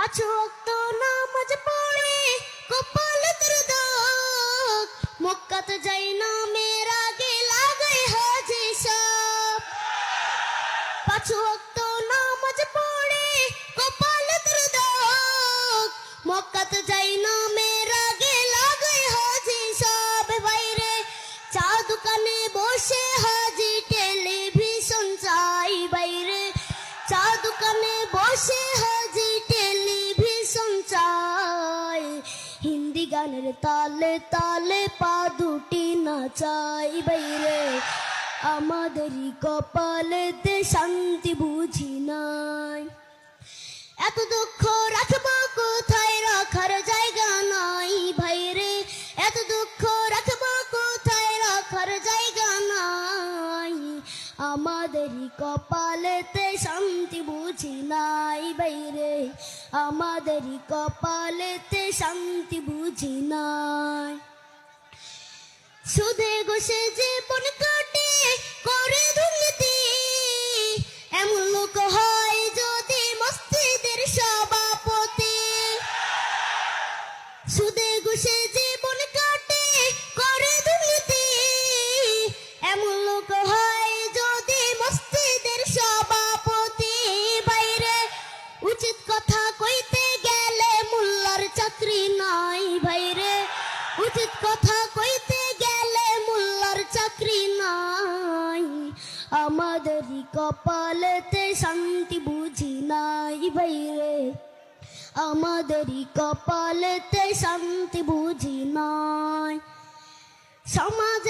পাঁচ ওয়াক্ত নামাজ পড়ে, কপাল তোর দাগ মক্কাতে যাই না মেয়ের আগে লাগাই হাজি সব। পাঁচ ওয়াক্ত নামাজ পড়ে, কপাল তোর দাগ মক্কাতে যাই না গানের তালে তালে পা দুটি নাচাই বাইরে আমাদেরই কপালেতে শান্তি বুঝি নাই। এত দুঃখ রাখব কোথায় রাখার আমাদেরই কপালেতে শান্তি বুঝি নাই বাইরে। আমাদেরই কপালেতে শান্তি বুঝি নাই। সুদে গোসে জীবন কাটে, করে দুর্নীতি। এমন লোক হয় যদি মসজিদের সভাপতি। সুদে গোসে উচিত কথা কইতে গেলে চাকরি নাই। আমাদেরই কপালেতে শান্তি বুঝি নাই বাইরে আমাদেরই কপালেতে শান্তি বুঝি নাই। সমাজতে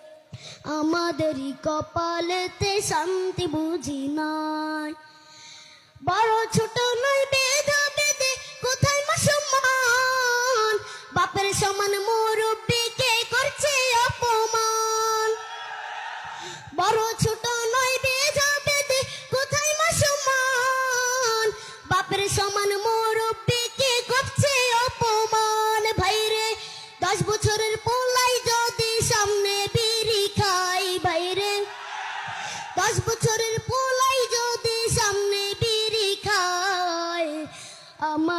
আমাদেরই কপালেতে শান্তি বুঝি নাই। বড় ছোট নয় বেদ বেদে কোথায় মা সম্মান? বাপের সমান